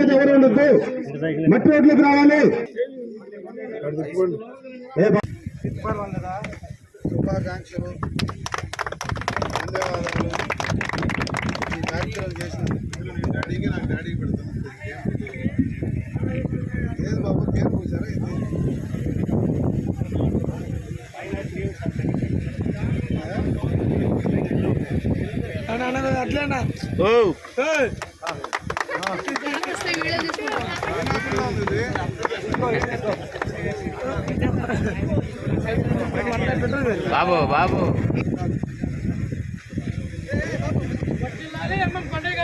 మీద ఎవరు ఉండొద్దు? మట్టి రోడ్లకు రావాలి. శుభాకాంక్షలు ధన్యవాదాలు ఈ కార్యక్రమం చేసిన డాడీకి నాకు డాడీకి పెడతాను ఏది బాబు గేమ్ పూసారా ఇది బాబు బాబు. జిల్లాలి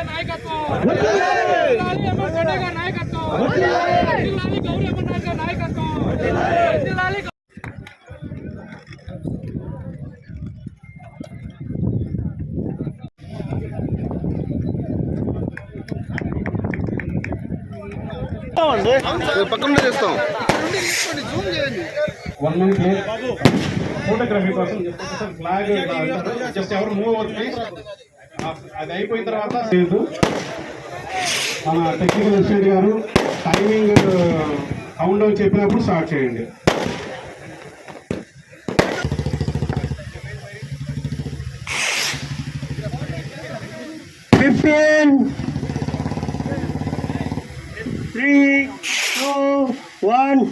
నాయకత్వం. నాయకత్వం. జిల్లాలి పక్కన చేస్తాం. వన్ మినిట్ ఫోటోగ్రఫీ కోసం ఫ్లాగ్ జస్ట్ ఎవరు మూవ్ అవుతుంది అది అయిపోయిన తర్వాత లేదు మన టెక్నికల్ అసిస్టెంట్ గారు టైమింగ్ కౌంట్ డౌన్ చెప్పినప్పుడు స్టార్ట్ చేయండి. Fifteen Three, two, one.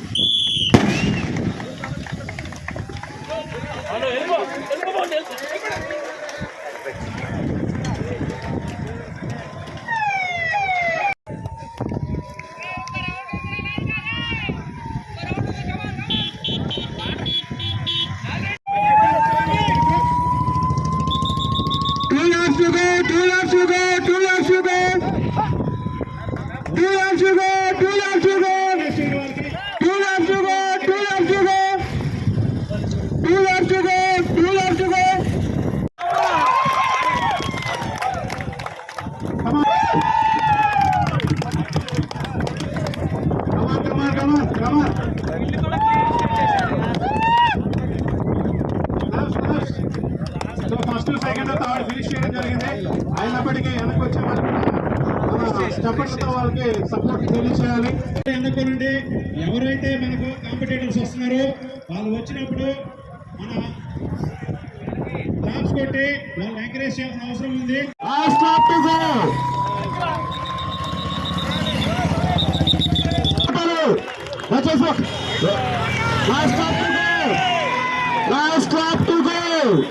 Two laps to go. Two laps to go, two laps to go. Two laps to go. First second third finish చేయడం జరిగింది అయినప్పటికీ వెనక్కి వచ్చే చప్పట్లతో వాళ్ళకి సపోర్ట్ తెలియచేయాలి ఎన్నుకోనండి ఎవరైతే మనకు కాంపిటేటర్స్ వస్తున్నారో వాళ్ళు వచ్చినప్పుడు మన క్లాప్స్ కొట్టి వాళ్ళు ఎంకరేజ్ చేయాల్సిన అవసరం ఉంది Last stop to go! Last to go!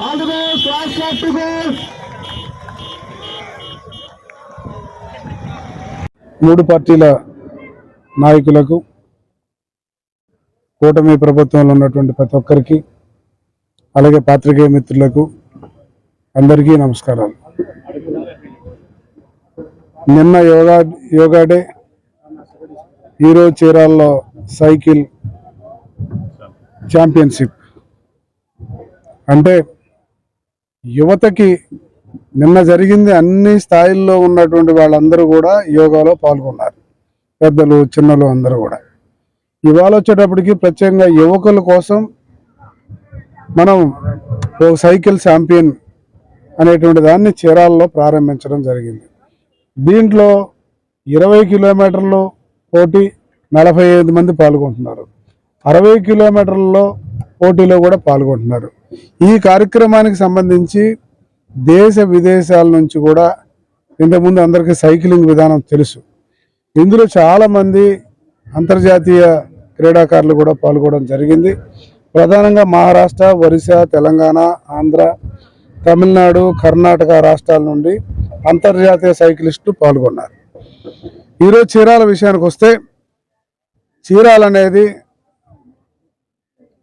All the best, last stop to go! మూడు పార్టీల నాయకులకు కూటమి ప్రభుత్వంలో ఉన్నటువంటి ప్రతి ఒక్కరికి అలాగే పాత్రికేయ మిత్రులకు అందరికీ నమస్కారాలు. నిన్న యోగా యోగా డే ఈరోజు చీరాల్లో సైకిల్ ఛాంపియన్షిప్. అంటే యువతకి నిన్న జరిగింది అన్ని స్థాయిల్లో ఉన్నటువంటి వాళ్ళందరూ కూడా యోగాలో పాల్గొన్నారు. పెద్దలు చిన్నలు అందరూ కూడా. ఇవాళ వచ్చేటప్పటికి ప్రత్యేకంగా యువకుల కోసం మనం ఒక సైకిల్ ఛాంపియన్ అనేటువంటి దాన్ని చీరాల్లో ప్రారంభించడం జరిగింది. దీంట్లో ఇరవై కిలోమీటర్లు పోటీ నలభై ఐదు మంది పాల్గొంటున్నారు. అరవై కిలోమీటర్లలో పోటీలో కూడా పాల్గొంటున్నారు. ఈ కార్యక్రమానికి సంబంధించి దేశ విదేశాల నుంచి కూడా ఇంతకుముందు అందరికీ సైక్లింగ్ విధానం తెలుసు. ఇందులో చాలామంది అంతర్జాతీయ క్రీడాకారులు కూడా పాల్గొనడం జరిగింది. ప్రధానంగా మహారాష్ట్ర ఒరిస్సా తెలంగాణ ఆంధ్ర తమిళనాడు కర్ణాటక రాష్ట్రాల నుండి అంతర్జాతీయ సైక్లిస్టులు పాల్గొన్నారు. ఈరోజు చీరాల విషయానికి వస్తే చీరాల అనేది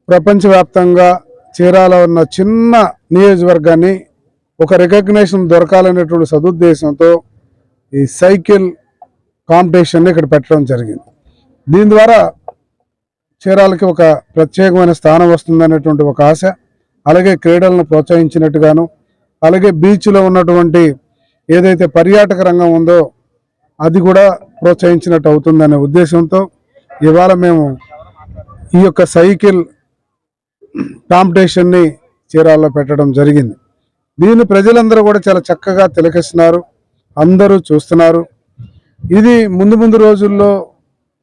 ప్రపంచవ్యాప్తంగా చీరాల ఉన్న చిన్న నియోజకవర్గాన్ని ఒక రికగ్నేషన్ దొరకాలనేటువంటి సదుద్దేశంతో ఈ సైకిల్ కాంపిటీషన్ని ఇక్కడ పెట్టడం జరిగింది. దీని ద్వారా చీరాలకి ఒక ప్రత్యేకమైన స్థానం వస్తుందనేటువంటి ఒక ఆశ అలాగే క్రీడలను ప్రోత్సహించినట్టుగాను అలాగే బీచ్లో ఉన్నటువంటి ఏదైతే పర్యాటక రంగం ఉందో అది కూడా ప్రోత్సహించినట్టు అవుతుందనే ఉద్దేశంతో ఇవాళ మేము ఈ యొక్క సైకిల్ కాంపిటీషన్ని చీరాల్లో పెట్టడం జరిగింది. దీన్ని ప్రజలందరూ కూడా చాలా చక్కగా తిలకిస్తున్నారు. అందరూ చూస్తున్నారు. ఇది ముందు ముందు రోజుల్లో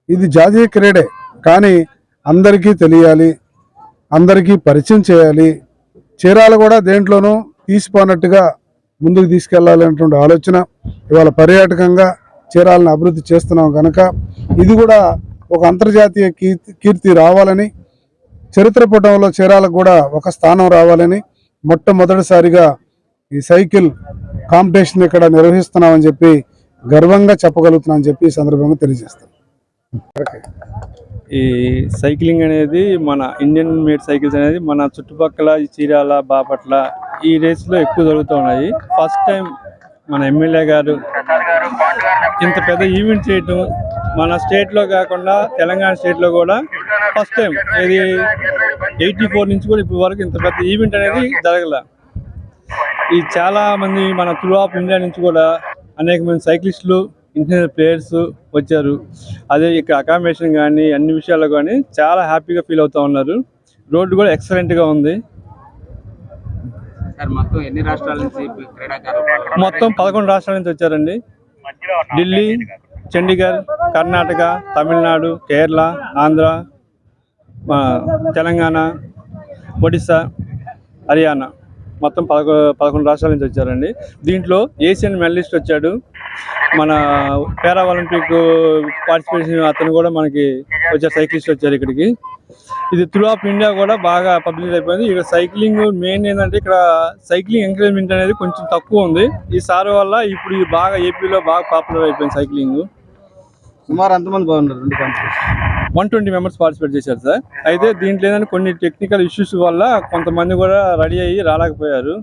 ఇది జాతీయ క్రీడే కానీ అందరికీ తెలియాలి అందరికీ పరిచయం చేయాలి. చీరాలు కూడా దేంట్లోనూ తీసిపోనట్టుగా ముందుకు తీసుకెళ్ళాలనేటువంటి ఆలోచన. ఇవాళ పర్యాటకంగా చీరాలను అభివృద్ధి చేస్తున్నాం కనుక ఇది కూడా ఒక అంతర్జాతీయ కీర్తి కీర్తి రావాలని చరిత్ర పుటంలో చీరాలకు కూడా ఒక స్థానం రావాలని మొట్టమొదటిసారిగా ఈ సైకిల్ కాంపిటీషన్ ఇక్కడ నిర్వహిస్తున్నామని చెప్పి గర్వంగా చెప్పగలుగుతున్నామని చెప్పి ఈ సందర్భంగా తెలియజేస్తాం. ఈ సైక్లింగ్ అనేది మన ఇండియన్ మేడ్ సైకిల్స్ అనేది మన చుట్టుపక్కల ఈ చీరాల బాపట్ల ఈ రేస్లో ఎక్కువ జరుగుతూ ఉన్నాయి. ఫస్ట్ టైం మన ఎమ్మెల్యే గారు ఇంత పెద్ద ఈవెంట్ చేయటం మన స్టేట్లో కాకుండా తెలంగాణ స్టేట్లో కూడా ఫస్ట్ టైం ఇది ఎయిటీ ఫోర్ నుంచి కూడా ఇప్పటి వరకు ఇంత పెద్ద ఈవెంట్ అనేది జరగల. ఈ చాలా మంది మన త్రూ ఆఫ్ ఇండియా నుంచి కూడా అనేక మంది సైక్లిస్టులు ఇంటర్నేషనల్ ప్లేయర్స్ వచ్చారు. అదే ఇక్కడ అకామిడేషన్ కానీ అన్ని విషయాల్లో కానీ చాలా హ్యాపీగా ఫీల్ అవుతా ఉన్నారు. రోడ్డు కూడా ఎక్సలెంట్గా ఉంది. మొత్తం ఎన్ని రాష్ట్రాల నుంచి క్రీడాకారులు పాల్గొన్నారు? మొత్తం పదకొండు రాష్ట్రాల నుంచి వచ్చారండి. ఢిల్లీ చండీగఢ్ కర్ణాటక తమిళనాడు కేరళ ఆంధ్ర తెలంగాణ ఒడిస్సా హర్యానా. మొత్తం పదకొ పదకొండు రాష్ట్రాల నుంచి వచ్చారండి. దీంట్లో ఏషియన్ మెడలిస్ట్ వచ్చాడు. మన పారా ఒలింపిక్ పార్టిసిపేషన్ అతను కూడా మనకి వచ్చారు సైక్లిస్ట్ వచ్చారు ఇక్కడికి. ఇది త్రూ ఆఫ్ ఇండియా కూడా బాగా పబ్లిక్ అయిపోయింది. ఇక్కడ సైక్లింగ్ మెయిన్ ఏంటంటే ఇక్కడ సైక్లింగ్ ఎంకరేజ్మెంట్ అనేది కొంచెం తక్కువ ఉంది. ఈ సార్ వల్ల ఇప్పుడు బాగా ఏపీలో బాగా పాపులర్ అయిపోయింది సైక్లింగ్. సుమారు అంతమంది బాగున్నారు రెండు competition one twenty members participate చేశారు సార్. అయితే దీంట్లో ఏంటంటే కొన్ని టెక్నికల్ ఇష్యూస్ వల్ల కొంతమంది కూడా రెడీ అయ్యి రాలేకపోయారు.